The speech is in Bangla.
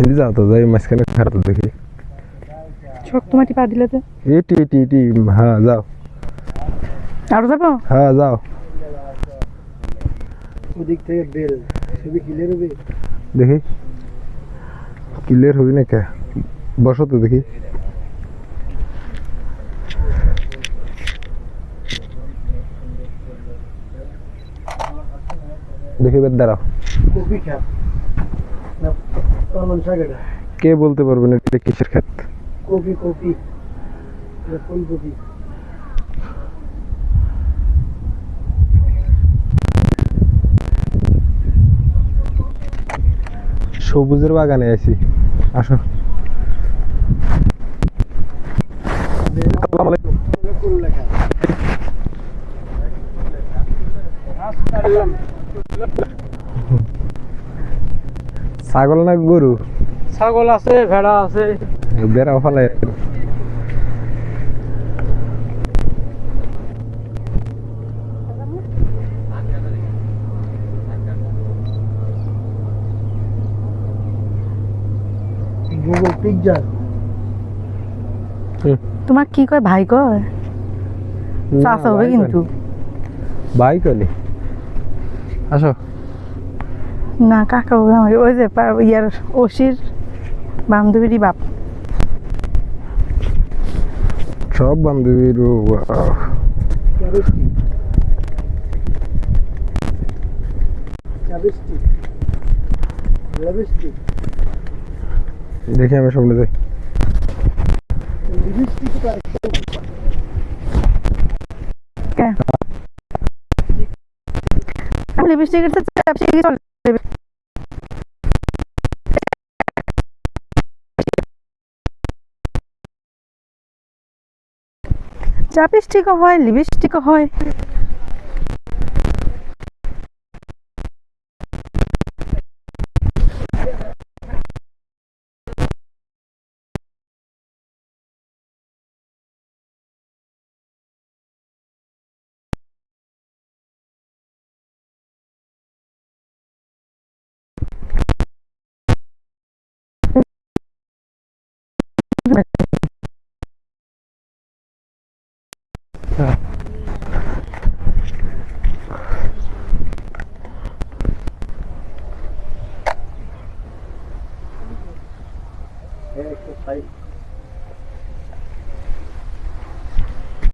এদিকে যাও তো যাই মাঝখানে খারাপ দেখি। শক্ত মাটি পা দিলে তো। এটি এটি এটি হ্যাঁ যাও। আরও যাব? হ্যাঁ যাও। ওদিক থেকে বেল ছবি ক্লিয়ার হবে? দেখি। ক্লিয়ার হবি না কে বসো তো দেখি। দেখি এবার দাঁড়াও। কপি না পালন শাক এটা কে বলতে পারবেন এটা কিসের ক্ষেত কপি কপি। ফুলকপি সবুজের বাগানে আছি আসো। লেখা। ছাগল না গরু? ছাগল আছে ভেড়া আছে। বেড়া ফেলাই গুগল পিকচার তোমার কি কয় ভাই কয়? চাষা হবে কিন্তু। ভাই কলি আসো। না কাকা আমার ওই যে ইয়ার ওসির বান্ধবীরই বাপ। সব বান্ধবীর দেখি আমি সামনে যাই লিপস্টিকের তো চাপস্টিকও হয় লিপস্টিকও হয়। はい。